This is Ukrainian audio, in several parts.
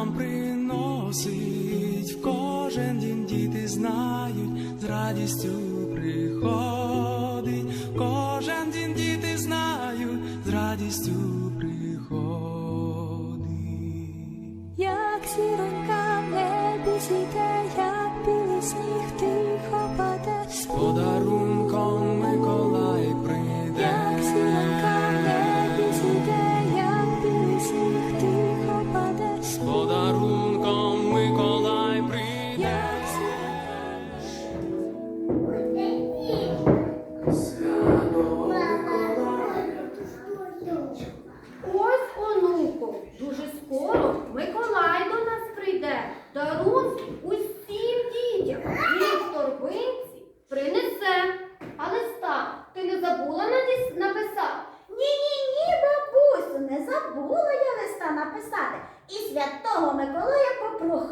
дітям приносить в кожен дім діти знають, з радістю приходить, в кожен день діти знають, з радістю приходить. Як зіронька в небі зійде,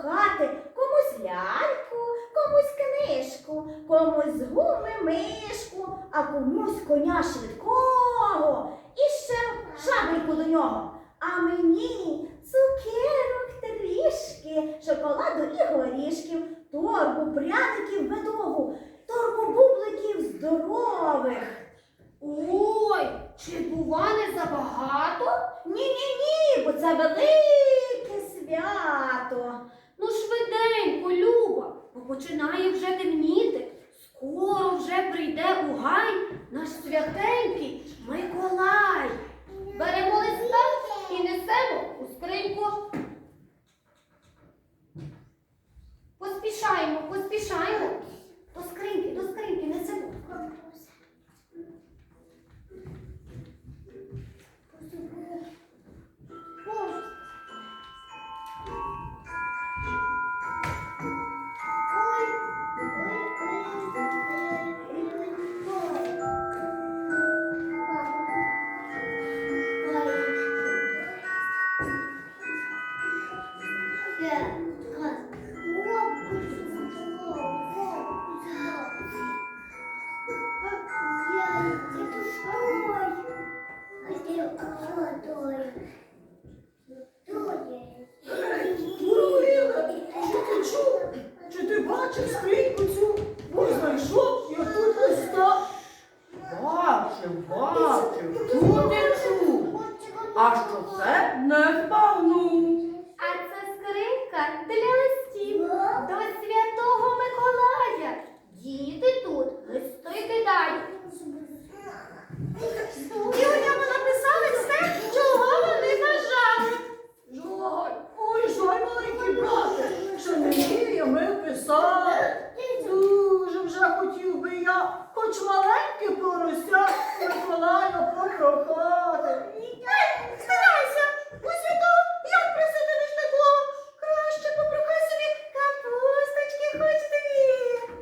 попрохати комусь ляльку, комусь книжку, комусь гуми мишку, а комусь коня швидкого. І ще шабельку до нього. А мені цукерок трішки, шоколаду і горішків, торбу пряників медову, торбу бубликів здорових. Ой, чи бува не забагато? Ні-ні-ні, бо це велике свято. Швиденько, Люба, бо починає вже темніти. Скоро вже прийде у гай наш святенький Миколай. Беремо листа і несемо у скриньку. Поспішаємо, поспішаємо. Бачив бачив, чути чув. А що це не збагнув. А це скринька для листів до святого Миколая. Діти тут листи кидають. І у ньому написали все, чого вони бажали. Жаль, ой, жаль, маленький брате, що не вміємо писати. Дуже вже хотів би я, хоч маленьке порося, Миколая попрохати. Старайся, усе то, як присидиш такого, краще попрохай собі капусточки хоч дві.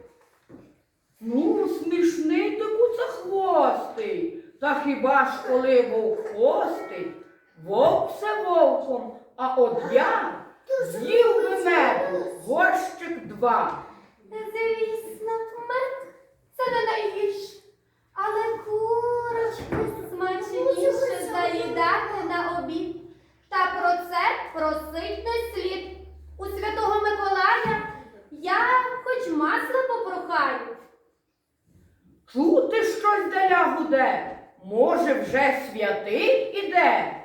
Ну, смішний ти куцехвостий. Та хіба ж коли вовк хвостий, вовк все вовком, а от я з'їв би меду, горщик два. Звісно, мед це не найгірше, але курочку смачніше заїдати на обід. Та про це просить не слід. У святого Миколая я хоч масло попрохаю. Чути щось даля гуде, може вже святий іде.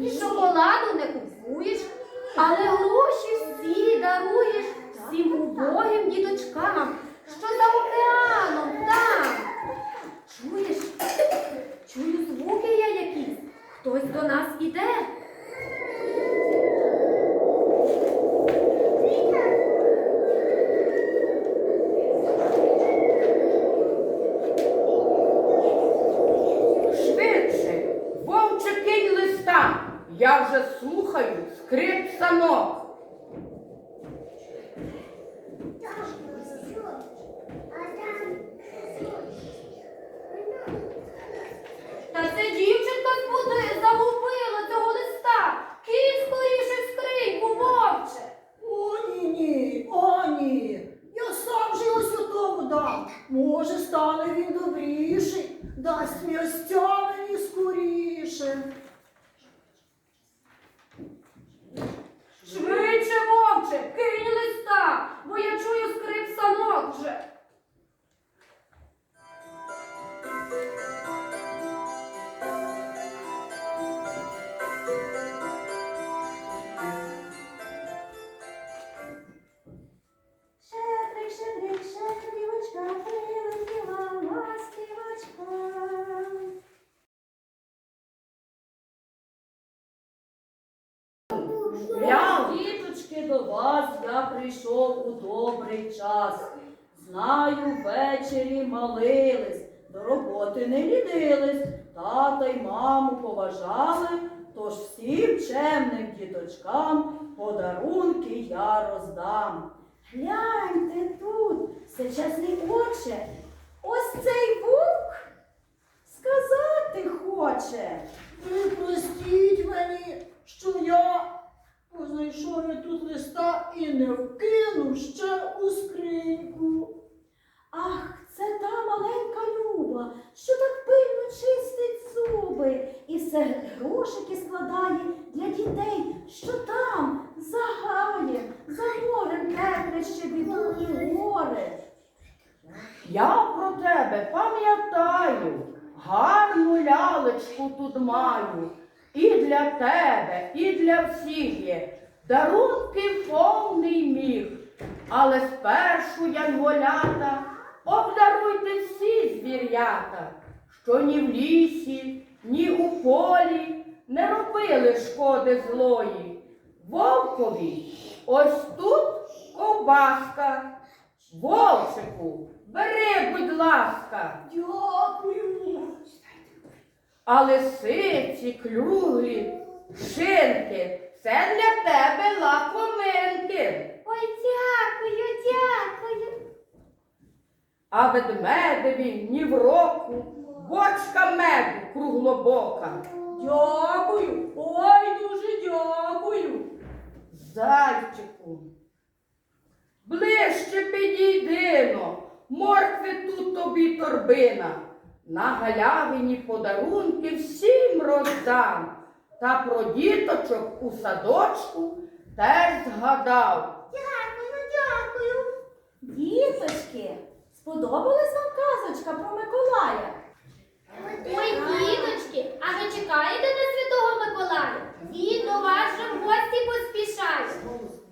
І шоколаду не купуєш, але гроші всі даруєш всім убогим діточкам, що за океаном там. Чуєш? Чую звуки я якісь. Хтось до нас іде. Швидше, вовче кинь листа. Я вже слухаю скрип санок. Та це дівчинка збуди загубила цього листа. Кинь скоріше в скриньку, вовче. О, ні, ні, о, ні. Я сам же його святому дам. Може, стане він добріший, дасть мені скоріше. Добрий час. Знаю, ввечері молились, до роботи не лінились, тата й маму поважали, тож всім чемним діточкам подарунки я роздам. Гляньте тут, всечесний отче, ось цей вовк сказати хоче. Ви простіть мені, познайшов я тут листа і не вкинув ще у скриньку. Ах, це та маленька Люба, що так пильно чистить зуби і все грошики складає для дітей, що там, за гаєм, за морем тепле ще біду і горе. Я про тебе пам'ятаю, гарну лялечку тут маю. І для тебе, і для всіх є дарунки повний міг. Але спершу, янголята, обдаруйте всі звірята, що ні в лісі, ні у полі не робили шкоди злої. Вовкові ось тут ковбаска. Вовчику, бери, будь ласка. Дякую. А лисиці, клюглі, шинки, це для тебе лакоминки. Ой, дякую, дякую. А ведмедеві ні в року, бочка меду круглобока. Дякую. Ой, дуже дякую. Зайчику, ближче підійдино, моркви тут тобі торбина. На галявині подарунки всім роздам. Та про діточок у садочку теж згадав. Дякую, дякую. Діточки, сподобалась вам казочка про Миколая? Ой, діточки, а ви чекаєте на Святого Миколая? Він до вас же в гості поспішає.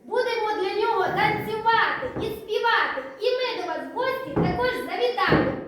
Будемо для нього танцювати і співати. І ми до вас в гості також завітаємо.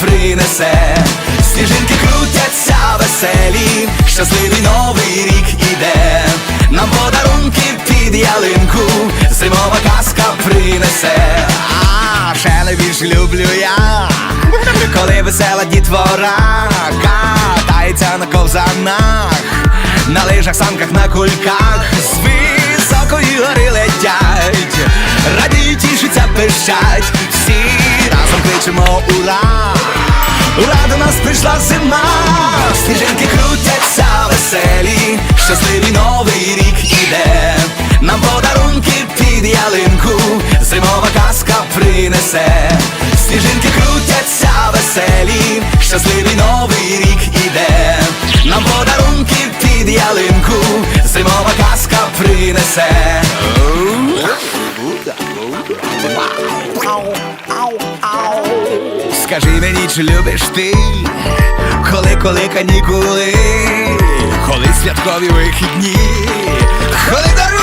принесе, сніжинки крутяться веселі, щасливий новий рік іде, нам подарунки під ялинку, зимова казка принесе, а ще найбільше люблю я, коли весела дітвора катається на ковзанах, на лижах, санках, на кульках, з високої гори летять, радіють, тішаться, пищать, всі разом кличемо ура! Ура до нас прийшла зима, сніжинки крутяться веселі, щасливий новий рік іде, нам подарунки під ялинку, зимова казка принесе. Сніжинки крутяться веселі, щасливий новий рік іде. Нам подарунки під ялинку, зимова казка принесе. Скажи мені, чи любиш ти, коли, коли канікули, коли святкові вихідні, коли до